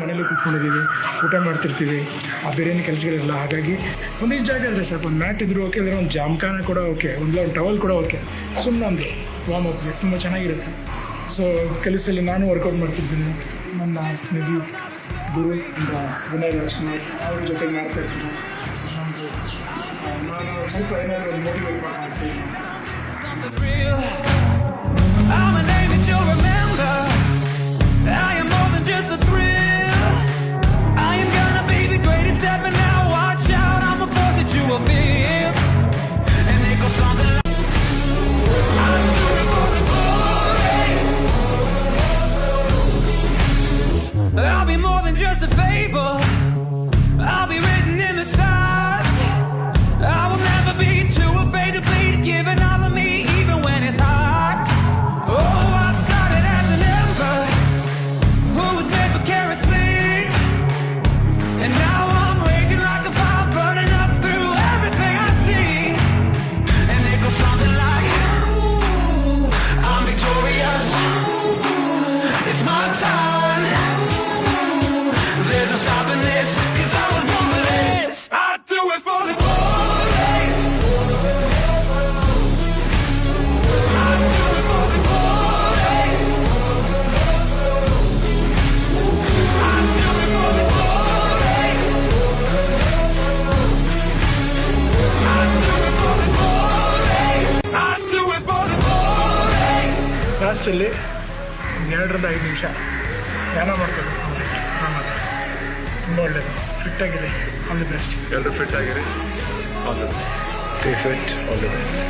ಮನೇಲಿ ಕೂತ್ಕೊಂಡಿದ್ದೀವಿ, ಊಟ ಮಾಡ್ತಿರ್ತೀವಿ, ಆ ಬೇರೇನು ಕೆಲಸಗಳಿರಲ್ಲ ಹಾಗಾಗಿ ಒಂದಿಷ್ಟು ಜಾಗ ಇದ್ರೆ ಸರ್, ಒಂದು ಮ್ಯಾಟ್ ಇದ್ರು ಓಕೆ ಅಂದರೆ ಒಂದು ಜಾಮ್ಖಾನ ಕೂಡ ಓಕೆ ಒಂದು ಟವಲ್ ಕೂಡ ಓಕೆ ಸುಮ್ಮನೆ ಒಂದು ವಾಮ್ ಅಪ್ ತುಂಬ ಚೆನ್ನಾಗಿರುತ್ತೆ. ಸೊ ಕೆಲಸದಲ್ಲಿ ನಾನು ವರ್ಕೌಟ್ ಮಾಡ್ತಿದ್ದೀನಿ ನನ್ನ ನಿಧಿ ಗುರು ಅಂತ ವಿನಯ್ ರಾಜ್ಕುಮಾರ್ ಅವ್ರ ಜೊತೆ ಮಾಡ್ತಾ ಇರ್ತೀನಿ. ಸೊ ನಾನು ಸ್ವಲ್ಪ ಏನಾದರೂ ಮೋಟಿವೇಟ್ ಮಾಡೋಣ I'll be more than just a fable. ಲಾಸ್ಟಲ್ಲಿ ಎರಡರಿಂದ ಐದು ನಿಮಿಷ ಧ್ಯಾನ ಮಾಡ್ತಾರೆ ತುಂಬ ಒಳ್ಳೆಯದು ಫಿಟ್ಟಾಗಿದೆ ಆಲ್ ದಿ ಬೆಸ್ಟ್ ಎಲ್ಲರೂ ಫಿಟ್ ಆಗಿರಿ. All the best stay fit all the best